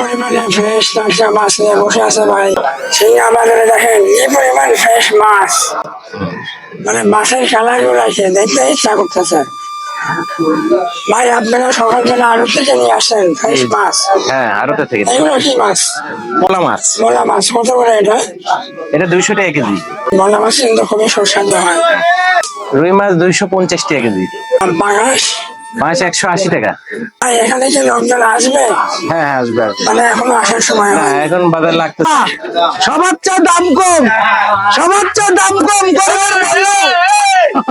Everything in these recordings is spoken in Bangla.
পরিমাণে ফ্রেশ টাটকা মাছ নিয়ে বসে আছে ভাই। সেই আমাদের দেখেন কি পরিমাণ ফ্রেশ মাছ। মানে মাছের কালারগুলো আছে দেখতে ইচ্ছা করতেছে। ভাই আপনারা সকালবেলা আড়ত থেকে নিয়ে আসেন ফ্রেশ মাছ। হ্যাঁ আরোটা থেকে এগুলো কি মাছ? পোলা মাছ। মোলা মাছ কত করে এটা? এটা দুইশো টাকা কেজি। মোলা মাছ কিন্তু খুবই সুস্বাদু হয়। রুই মাছ দুইশো পঞ্চাশ টাকা কেজি। আর পাঙাশ মাছ একশো আশি টাকা। এখানে কি লোকজন আসবে? হ্যাঁ হ্যাঁ আসবে। মানে এখন আসার সময় হয় এখন বাজার লাগতেছে। সবার চেয়ে দাম কম। সবার চেয়ে দাম কম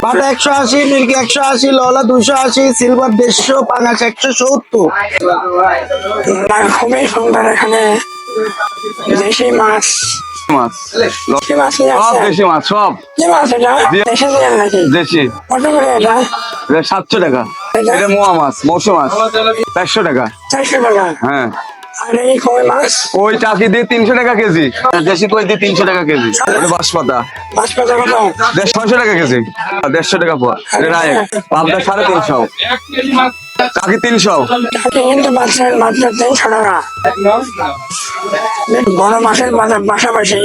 বাটা একশো আশি মিল্কি একশো আশি ললা দুশো আশি সিলভার দেড়শো পাঙাশ একশো সত্তর। না, খুবই সুন্দর এখানে। দেশি মাছ। মাছ। সব দেশি মাছ সব। দেশি সাতশো টাকা। এটা মোয়া মাছ মৌসুম মাছ। চারশো টাকা। চারশো টাকা? হ্যাঁ। ওই দিয়ে তিনশো টাকা কেজি। দেশি কই দিয়ে তিনশো টাকা কেজি। বাঁশপাতা। ছয়শো টাকা কেজি। আর দেড়শো টাকা পর রায় পাবদা সাড়ে তিনশো। চাকি তিনশো। বড় মাছের বাজার পাশাপাশি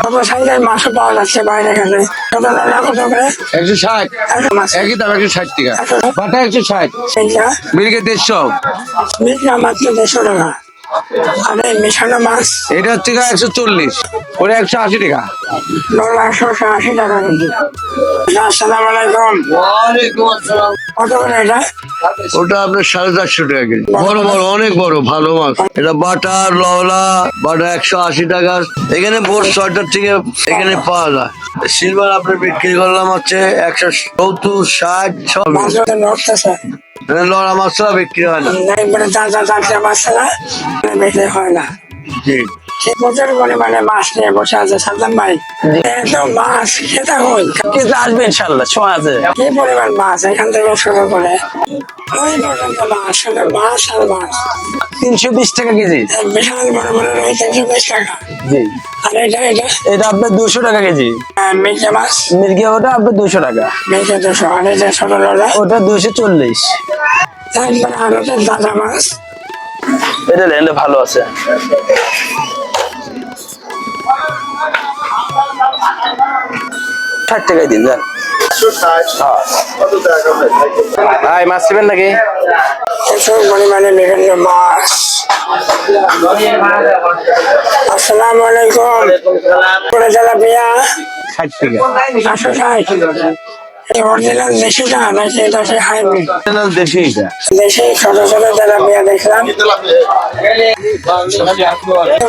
কত সাইজের মাছও পাওয়া যাচ্ছে বাইরে গেলে। কত টাকা কত করে একশো ষাট। মাছ। একই দাম একশো ষাট টাকা। একশো বাটা একশো ষাট। মিলকে? দেড়শো। মিটটা মাত্র দেড়শো টাকা। আর মেশানো মাছ। এটা হচ্ছে একশো চল্লিশ। ওটা একশো আশি টাকা। ডলার একশো আশি টাকা কেজি। আসসালামু আলাইকুম। কত করে এটা? ওটা আপনার সাড়ে চারশো টাকা কেজি। বড় বড় অনেক বড় ভালো মাছ। এটা বাটা লওলা বাটা একশো আশি টাকা। এখানে ভোর ছয়টার থেকে এখানে পাওয়া যায়। সিলভার আপনার বিক্রি করলাম হচ্ছে একশো সত্তর ষাট সব। লড়া মাছটা বিক্রি হয় না। দাদা দাদা তাজা মাছ ছাড়া হয় না। জি। প্রচুর পরিমাণে মাছ নিয়ে বসে আছে সাদ্দাম ভাই। এত মাছ খেতে হই কিন্তু আসবে ইনশাল্লাহ সময় আছে। কি পরিমাণ মাছ এখান থেকে শুরু করে। ওই পর্যন্ত মাছ শুধু মাছ আর মাছ তিনশো বিশ টাকা কেজি। বিশাল বড় বড় রুই তিনশো বিশ টাকা। জি। আর এটা এটা? এটা আপনার দুশো টাকা কেজি। আহ, মির্গি মাছ। মির্গি ওটা আপনার দুশো টাকা। মির্গি দুশো আর যে ওটা দুশো চল্লিশ। আলোতে দাদা মাছ। এটা লেনটা ভালো আছে। ষাট টাকায় দিন যান ভাই মাছ নেবেন নাকি? প্রচুর পরিমাণে বিভিন্ন মাছ। আসসালামু আলাইকুম। করে তেলাপিয়া ষাট টাকা। অরিজিনাল দেশিটা নাকি এটা সে হাইব্রিড দেশি দেশি ছোট ছোট তেলাপিয়া দেখলাম।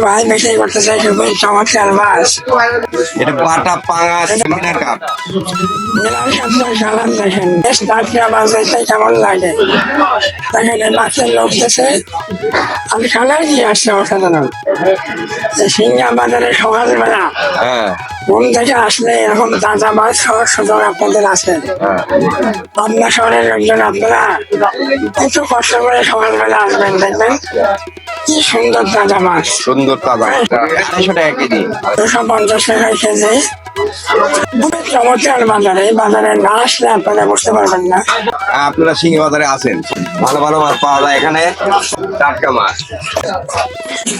ভাই বেশি করতে চাই খুবই চমৎকার মাছ এটা বাটা পাঙাশ মিনার কাপ। মিলার সাথে সালাম দেখেন। বেশ টাটকা মাছ দেখতে কেমন লাগে। দেখেন এই মাছের লোকতেছে আর কালার কি আসছে অসাধারণ সিঙ্গা বাজারে সকালবেলা হ্যাঁ। ঘুম থেকে আসলে এরকম তাজা মাছ খাওয়ার সুযোগ আপনাদের আছে পাবনা শহরের লোকজন আপনারা একটু কষ্ট করে সকালবেলা আসবেন দেখবেন কি সুন্দর তাজা মাছ সুন্দর তাজা আড়াইশো টাকা কেজি। দুশো পঞ্চাশ টাকা কেজি। খুবই চমৎকার বাজারে বাজারে না আসলে আপনারা বুঝতে পারবেন না। আপনারা সিংহ বাজারে আছেন। ভালো ভালো মাছ পাওয়া যায় এখানে। টাটকা মাছ।